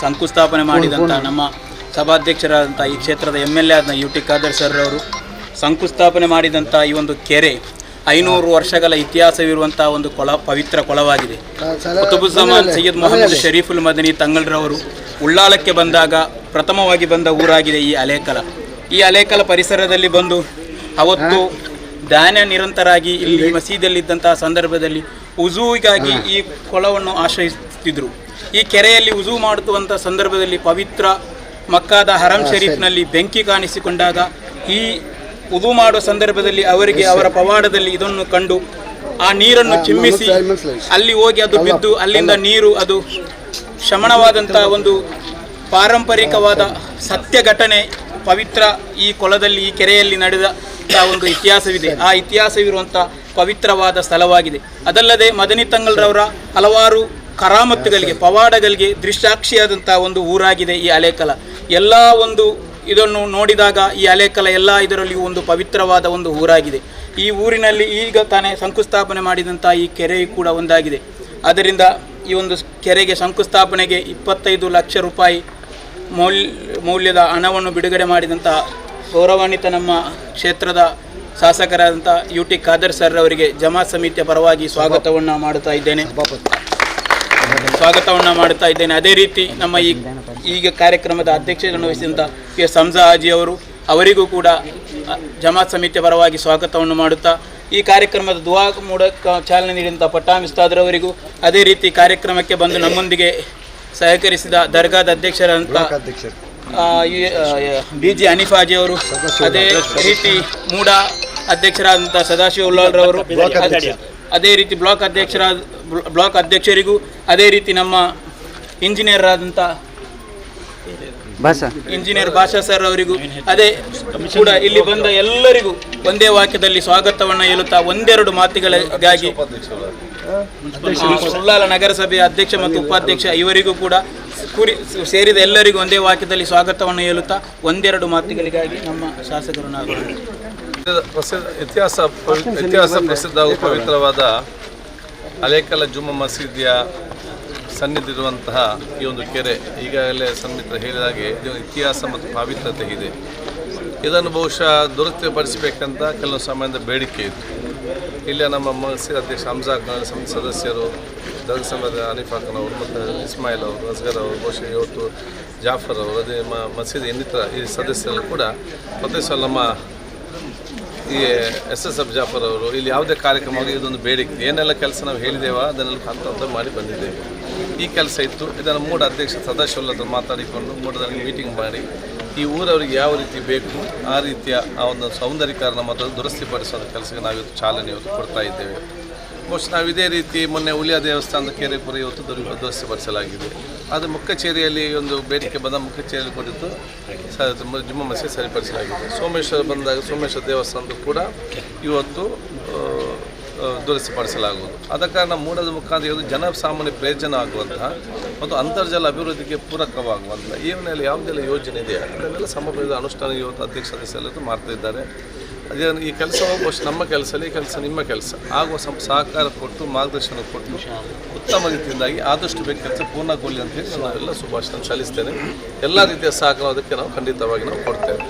ಶಂಕುಸ್ಥಾಪನೆ ಮಾಡಿದಂಥ ನಮ್ಮ ಸಭಾಧ್ಯಕ್ಷರಾದಂಥ ಈ ಕ್ಷೇತ್ರದ ಎಂ ಎಲ್ ಎ ಆದ ಯು ಟಿ ಖಾದರ್ ಸರ್ ಅವರು ಶಂಕುಸ್ಥಾಪನೆ ಮಾಡಿದಂಥ ಈ ಒಂದು ಕೆರೆ ಐನೂರು ವರ್ಷಗಳ ಇತಿಹಾಸವಿರುವಂತಹ ಒಂದು ಕೊಳ ಪವಿತ್ರ ಕೊಳವಾಗಿದೆ. ಕುತುಬುಜ್ಜಮಾನ್ ಸೈಯದ್ ಮೊಹಮ್ಮದ್ ಶರೀಫುಲ್ ಮದನಿ ತಂಗಲ್ರವರು ಉಳ್ಳಾಳಕ್ಕೆ ಬಂದಾಗ ಪ್ರಥಮವಾಗಿ ಬಂದ ಊರಾಗಿದೆ ಈ ಅಲೇಕಲ. ಈ ಅಲೇಕಲ ಪರಿಸರದಲ್ಲಿ ಬಂದು ಅವತ್ತು ಧ್ಯಾನ ನಿರಂತರಾಗಿ ಇಲ್ಲಿ ಮಸೀದಿಯಲ್ಲಿದ್ದಂತಹ ಸಂದರ್ಭದಲ್ಲಿ ಉಜುವಿಗಾಗಿ ಈ ಕೊಳವನ್ನು ಆಶ್ರಯಿಸುತ್ತಿದ್ದರು ಈ ಕೆರೆಯಲ್ಲಿ ಉಜು ಮಾಡುವಂಥ ಸಂದರ್ಭದಲ್ಲಿ ಪವಿತ್ರ ಮಕ್ಕಾದ ಹರಂ ಶರೀಫ್ನಲ್ಲಿ ಬೆಂಕಿ ಕಾಣಿಸಿಕೊಂಡಾಗ ಈ ಉದು ಮಾಡುವ ಸಂದರ್ಭದಲ್ಲಿ ಅವರಿಗೆ ಅವರ ಪವಾಡದಲ್ಲಿ ಇದನ್ನು ಕಂಡು ಆ ನೀರನ್ನು ಚಿಮ್ಮಿಸಿ ಅಲ್ಲಿ ಹೋಗಿ ಅದು ಬಿದ್ದು ಅಲ್ಲಿಂದ ನೀರು ಅದು ಶಮನವಾದಂಥ ಒಂದು ಪಾರಂಪರಿಕವಾದ ಸತ್ಯ ಘಟನೆ ಪವಿತ್ರ ಈ ಕೊಳದಲ್ಲಿ ಈ ಕೆರೆಯಲ್ಲಿ ನಡೆದ ಒಂದು ಇತಿಹಾಸವಿದೆ. ಆ ಇತಿಹಾಸವಿರುವಂಥ ಪವಿತ್ರವಾದ ಸ್ಥಳವಾಗಿದೆ. ಅದಲ್ಲದೆ ಮದನಿ ತಂಗಲ್ರವರ ಹಲವಾರು ಕರಾಮತ್ತುಗಳಿಗೆ, ಪವಾಡಗಳಿಗೆ ದೃಶ್ಯಾಕ್ಷಿಯಾದಂಥ ಒಂದು ಊರಾಗಿದೆ ಈ ಅಲೆಕಲ. ಎಲ್ಲ ಒಂದು ಇದನ್ನು ನೋಡಿದಾಗ ಈ ಅಲೆಕಲ ಎಲ್ಲ ಇದರಲ್ಲಿಯೂ ಒಂದು ಪವಿತ್ರವಾದ ಒಂದು ಊರಾಗಿದೆ. ಈ ಊರಿನಲ್ಲಿ ಈಗ ತಾನೇ ಶಂಕುಸ್ಥಾಪನೆ ಮಾಡಿದಂಥ ಈ ಕೆರೆಯು ಕೂಡ ಒಂದಾಗಿದೆ. ಅದರಿಂದ ಈ ಒಂದು ಕೆರೆಗೆ ಶಂಕುಸ್ಥಾಪನೆಗೆ ಇಪ್ಪತ್ತೈದು ಲಕ್ಷ ರೂಪಾಯಿ ಮೌಲ್ಯ ಮೌಲ್ಯದ ಹಣವನ್ನು ಬಿಡುಗಡೆ ಮಾಡಿದಂಥ ಗೌರವಾನ್ವಿತ ನಮ್ಮ ಕ್ಷೇತ್ರದ ಶಾಸಕರಾದಂಥ ಯು ಟಿ ಖಾದರ್ ಸರ್ ಅವರಿಗೆ ಜಮಾ ಸಮಿತಿಯ ಪರವಾಗಿ ಸ್ವಾಗತವನ್ನು ಮಾಡುತ್ತಾ ಇದ್ದೇನೆ. ಸ್ವಾಗತವನ್ನು ಮಾಡುತ್ತಾ ಇದ್ದೇನೆ. ಅದೇ ರೀತಿ ನಮ್ಮ ಈ ಈಗ ಕಾರ್ಯಕ್ರಮದ ಅಧ್ಯಕ್ಷತೆಯನ್ನು ವಹಿಸಿದಂಥ ಪಿ ಎಸ್ ಹಾಜಿ ಅವರು ಅವರಿಗೂ ಕೂಡ ಜಮಾತ್ ಸಮಿತಿಯ ಪರವಾಗಿ ಸ್ವಾಗತವನ್ನು ಮಾಡುತ್ತಾ ಈ ಕಾರ್ಯಕ್ರಮದ ದುವಾ ಮೂಲಕ ಚಾಲನೆ ನೀಡಿದಂಥ ಪಟ್ಟಾಮಿಸ್ತಾದ್ರವರಿಗೂ ಅದೇ ರೀತಿ ಕಾರ್ಯಕ್ರಮಕ್ಕೆ ಬಂದು ನಮ್ಮೊಂದಿಗೆ ಸಹಕರಿಸಿದ ದರ್ಗಾದ ಅಧ್ಯಕ್ಷರಾದಂಥ ಬಿ ಜಿ ಅನಿಫಾಜಿ ಅವರು ಅದೇ ರೀತಿ ಮೂಡ ಅಧ್ಯಕ್ಷರಾದಂಥ ಸದಾಶಿವ ಉಲ್ಲಾಲ್ರವರು ಅದೇ ರೀತಿ ಬ್ಲಾಕ್ ಅಧ್ಯಕ್ಷರಾದ ಬ್ಲಾಕ್ ಅಧ್ಯಕ್ಷರಿಗೂ ಅದೇ ರೀತಿ ನಮ್ಮ ಇಂಜಿನಿಯರ್ ಆದಂಥ ಭಾಷ ಇಂಜಿನಿಯರ್ ಭಾಷಾ ಸರ್ ಅವರಿಗೂ ಅದೇ ಕೂಡ ಇಲ್ಲಿ ಬಂದ ಎಲ್ಲರಿಗೂ ಒಂದೇ ವಾಕ್ಯದಲ್ಲಿ ಸ್ವಾಗತವನ್ನು ಹೇಳುತ್ತಾ ಒಂದೆರಡು ಮಾತುಗಳಿಗಾಗಿ ಸುಳ್ಳಾಲ ನಗರಸಭೆಯ ಅಧ್ಯಕ್ಷ ಮತ್ತು ಉಪಾಧ್ಯಕ್ಷ ಇವರಿಗೂ ಕೂಡ ಕುರಿ ಸೇರಿದ ಎಲ್ಲರಿಗೂ ಒಂದೇ ವಾಕ್ಯದಲ್ಲಿ ಸ್ವಾಗತವನ್ನು ಹೇಳುತ್ತಾ ಒಂದೆರಡು ಮಾತುಗಳಿಗಾಗಿ ನಮ್ಮ ಶಾಸಕರು ನಾವು ಪ್ರಸಿದ್ಧ ಇತಿಹಾಸ ಇತಿಹಾಸ ಪ್ರಸಿದ್ಧ ಪವಿತ್ರವಾದ ಅಲೇಕಲ ಜುಮ್ಮ ಮಸೀದಿಯ ಸನ್ನಿಧಿರುವಂತಹ ಈ ಒಂದು ಕೆರೆ ಈಗಾಗಲೇ ಸನ್ಮಿತ್ರ ಹೇಳಿದ ಹಾಗೆ ಇದು ಇತಿಹಾಸ ಮತ್ತು ಪಾವಿತ್ರತೆ ಇದೆ. ಇದನ್ನು ಬಹುಶಃ ದುರಸ್ತಿಪಡಿಸಬೇಕಂತ ಕೆಲವು ಸಮಯದ ಬೇಡಿಕೆ ಇತ್ತು ಇಲ್ಲಿಯ ನಮ್ಮ ಮಸೀದ್ ಅಧ್ಯಕ್ಷ ಹಮ್ಜಾ ಖಾನ್ ಸದಸ್ಯರು ದಲ್ ಖಾನ್ ಅವರು ಮತ್ತು ಇಸ್ಮಾಯಿಲ್ ಅವರು ಅಸ್ಗರ್ ಅವರು ಬಹುಶಃ ಇವತ್ತು ಜಾಫರ್ ಅವರು ಅದೇ ಮಸೀದಿ ಇನ್ನಿತರ ಈ ಸದಸ್ಯರು ಕೂಡ ಪ್ರತಿ ಸಲ ನಮ್ಮ ಈ ಎಸ್ ಎಸ್ ಎಫ್ ಜಾಫರ್ ಅವರು, ಇಲ್ಲಿ ಯಾವುದೇ ಕಾರ್ಯಕ್ರಮವಾಗಿ ಇದೊಂದು ಬೇಡಿಕೆ. ಏನೆಲ್ಲ ಕೆಲಸ ನಾವು ಹೇಳಿದ್ದೇವೆ ಅದನ್ನೆಲ್ಲ ಹಂತ ಹಂತ ಮಾಡಿ ಬಂದಿದ್ದೇವೆ. ಈ ಕೆಲಸ ಇತ್ತು. ಇದನ್ನು ಮೂಡ ಅಧ್ಯಕ್ಷ ಸದಾಶಿವಲ್ಲ ಹತ್ರ ಮಾತಾಡಿಕೊಂಡು ಮೂಡದಲ್ಲಿ ಮೀಟಿಂಗ್ ಮಾಡಿ, ಈ ಊರವರಿಗೆ ಯಾವ ರೀತಿ ಬೇಕು, ಆ ರೀತಿಯ ಆ ಒಂದು ಸೌಂದರ್ಯೀಕರಣ ಮತ್ತು ದುರಸ್ತಿಪಡಿಸುವ ಕೆಲಸಕ್ಕೆ ನಾವಿವತ್ತು ಚಾಲನೆ ಇವತ್ತು ಕೊಡ್ತಾ ಇದ್ದೇವೆ. ಬಹುಶಃ ನಾವು ಇದೇ ರೀತಿ ಮೊನ್ನೆ ಉಲಿಯಾ ದೇವಸ್ಥಾನದ ಕೆರೆ ಪುರ ಇವತ್ತು ದುರ್- ದುರಸ್ತಿಪಡಿಸಲಾಗಿದೆ ಅದು ಮುಖ್ಯಚೇರಿಯಲ್ಲಿ ಒಂದು ಬೇಡಿಕೆ ಬಂದ ಮುಖ್ಯಚೇರಿಯಲ್ಲಿ ಕೊಟ್ಟಿದ್ದು ಜಿಮ್ಮ ಮಸೀದಿ ಸರಿಪಡಿಸಲಾಗಿದೆ. ಸೋಮೇಶ್ವರ ಬಂದಾಗ ಸೋಮೇಶ್ವರ ದೇವಸ್ಥಾನದ ಕೂಡ ಇವತ್ತು ದುರಸ್ತಿಪಡಿಸಲಾಗುವುದು ಆದ ಕಾರಣ ಮೂಡದ ಮುಖಾಂತರ ಇದು ಜನಸಾಮಾನ್ಯ ಪ್ರಯೋಜನ ಆಗುವಂತಹ ಮತ್ತು ಅಂತರ್ಜಲ ಅಭಿವೃದ್ಧಿಗೆ ಪೂರಕವಾಗುವಂಥ ಈ ಮನೆಯಲ್ಲಿ ಯಾವುದೆಲ್ಲ ಯೋಜನೆ ಇದೆ? ಅದನ್ನೆಲ್ಲ ಸಮರ್ಪದ ಅನುಷ್ಠಾನ ಇವತ್ತು ಅಧ್ಯಕ್ಷ ಸದಸ್ಯರೆಲ್ಲರೂ ಮಾಡ್ತಾ ಇದ್ದಾರೆ ಅದೇ ಈ ಕೆಲಸ ನಮ್ಮ ಕೆಲಸ ಈ ಕೆಲಸ ನಿಮ್ಮ ಕೆಲಸ. ಆಗುವ ಸಂ, ಸಹಕಾರ ಕೊಟ್ಟು, ಮಾರ್ಗದರ್ಶನ ಕೊಟ್ಟು, ಉತ್ತಮ ರೀತಿಯಿಂದಾಗಿ ಆದಷ್ಟು ಬೇಗ ಕೆಲಸ ಪೂರ್ಣಗೊಳ್ಳಿ ಅಂತ ಹೇಳಿ ನಾವೆಲ್ಲ ಶುಭಾಶಯ ಸಲ್ಲಿಸ್ತೇನೆ. ಎಲ್ಲ ರೀತಿಯ ಸಹಕಾರ ಅದಕ್ಕೆ ನಾವು ಖಂಡಿತವಾಗಿ ನಾವು ಕೊಡ್ತೇವೆ.